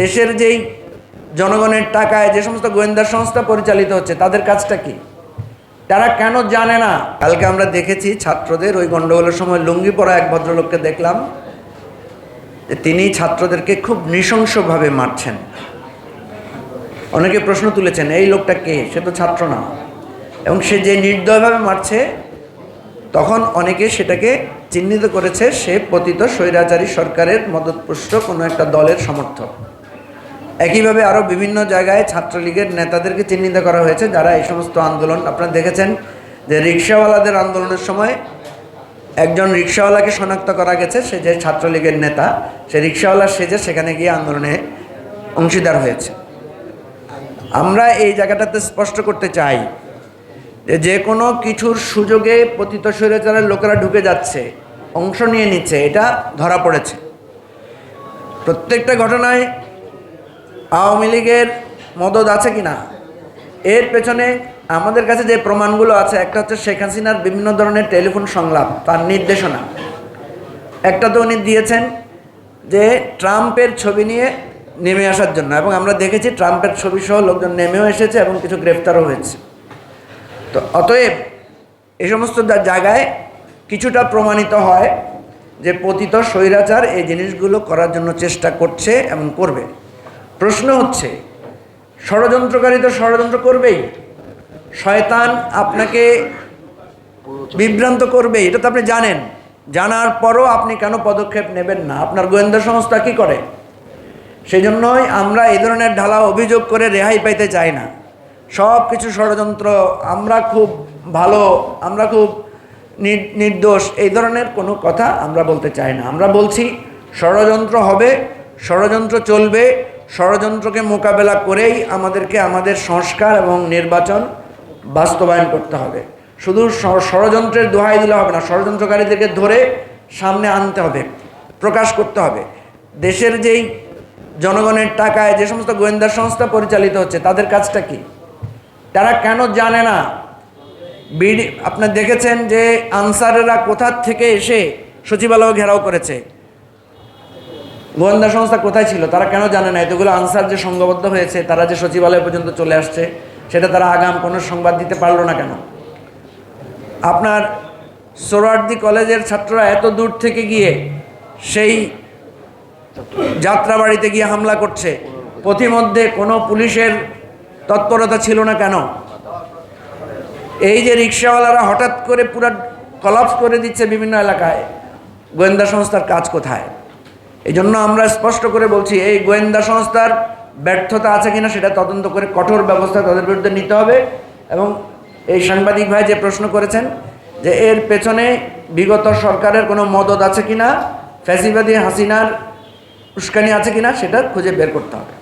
দেশের যেই জনগণের টাকায় যে সমস্ত গোয়েন্দা সংস্থা পরিচালিত হচ্ছে, তাদের কাজটা কি? তারা কেন জানে না? কালকে আমরা দেখেছি ছাত্রদের, ওই গণ্ডগোলের সময় লুঙ্গি পরা এক ভদ্রলোককে দেখলাম তিনি ছাত্রদেরকে খুব নৃশংসভাবে মারছেন। অনেকে প্রশ্ন তুলেছেন, এই লোকটা কে? সে তো ছাত্র না। এবং সে যে নির্দয়ভাবে মারছে, তখন অনেকে সেটাকে চিহ্নিত করেছে, সে পতিত স্বৈরাচারী সরকারের মদতপুষ্ট কোনো একটা দলের সমর্থক। একইভাবে আরও বিভিন্ন জায়গায় ছাত্রলীগের নেতাদেরকে চিহ্নিত করা হয়েছে, যারা এই সমস্ত আন্দোলন, আপনারা দেখেছেন যে রিক্সাওয়ালাদের আন্দোলনের সময় একজন রিক্সাওয়ালাকে শনাক্ত করা গেছে, সে যে ছাত্রলীগের নেতা, সে রিক্সাওয়ালা সেজে সেখানে গিয়ে আন্দোলনে অংশীদার হয়েছে। আমরা এই জায়গাটাতে স্পষ্ট করতে চাই যে যে কোনো কিছুর সুযোগে পতিত স্বৈরাচারের লোকেরা ঢুকে যাচ্ছে, অংশ নিয়ে নিচ্ছে, এটা ধরা পড়েছে। প্রত্যেকটা ঘটনায় আওয়ামী লীগের মদত আছে কি না এর পেছনে আমাদের কাছে যে প্রমাণগুলো আছে, একটা হচ্ছে শেখ হাসিনার বিভিন্ন ধরনের টেলিফোন সংলাপ, তার নির্দেশনা। একটা তো উনি দিয়েছেন যে ট্রাম্পের ছবি নিয়ে নেমে আসার জন্য, এবং আমরা দেখেছি ট্রাম্পের ছবি সহ লোকজন নেমেও এসেছে এবং কিছু গ্রেফতারও হয়েছে। তো অতএব এই সমস্ত জায়গায় কিছুটা প্রমাণিত হয় যে পতিত স্বৈরাচার এই জিনিসগুলো করার জন্য চেষ্টা করছে এবং করবে। প্রশ্ন হচ্ছে, ষড়যন্ত্রকারী তো ষড়যন্ত্র করবেই। শয়তান আপনাকে বিভ্রান্ত করবে এটা তো আপনি জানেন। জানার পরও আপনি কেন পদক্ষেপ নেবেন না? আপনার গোয়েন্দা সংস্থা কি করে? সেই জন্যই আমরা এই ধরনের ঢালা অভিযোগ করে রেহাই পাইতে চাই না। সব কিছু ষড়যন্ত্র, আমরা খুব ভালো, আমরা খুব নির- নির্দোষ, এই ধরনের কোনো কথা আমরা বলতে চাই না। আমরা বলছি, ষড়যন্ত্র হবে, ষড়যন্ত্র চলবে ষড়যন্ত্রকে মোকাবেলা করেই আমাদেরকে আমাদের সংস্কার এবং নির্বাচন বাস্তবায়ন করতে হবে। শুধু ষড়যন্ত্রের দোহাই দিলে হবে না, ষড়যন্ত্রকারীদেরকে ধরে সামনে আনতে হবে, প্রকাশ করতে হবে। দেশের যেই জনগণের টাকায় যে সমস্ত গোয়েন্দা সংস্থা পরিচালিত হচ্ছে, তাদের কাজটা কি? তারা কেন জানে না? বিডি আপনার দেখেছেন যে আনসারেরা কোথার থেকে এসে সচিবালয় ঘেরাও করেছে? গোয়েন্দা সংস্থা কোথায় ছিল, তারা কেন জানে না? এতগুলো আনসার যে সংঘবদ্ধ হয়েছে, তারা যে সচিবালয় পর্যন্ত চলে আসছে, সেটা তারা আগাম কোনো সংবাদ দিতে পারল না কেন? আপনার সোরার্দি কলেজের ছাত্ররা এত দূর থেকে গিয়ে সেই যাত্রাবাড়িতে গিয়ে হামলা করছে, পথিমধ্যে কোনো পুলিশের তৎপরতা ছিল না কেন? এই যে রিক্সাওয়ালারা হঠাৎ করে পুরো কলাপস করে দিচ্ছে বিভিন্ন এলাকায়, গোয়েন্দা সংস্থার কাজ কোথায়? এই জন্য আমরা স্পষ্ট করে বলছি, এই গোয়েন্দা সংস্থার ব্যর্থতা আছে কিনা সেটা তদন্ত করে কঠোর ব্যবস্থা তাদের বিরুদ্ধে নিতে হবে। এবং এই সাংবাদিক ভাই যে প্রশ্ন করেছেন যে এর পেছনে বিগত সরকারের কোনো মদত আছে কিনা, ফ্যাসিবাদী হাসিনার উস্কানি আছে কিনা, সেটা খুঁজে বের করতে হবে।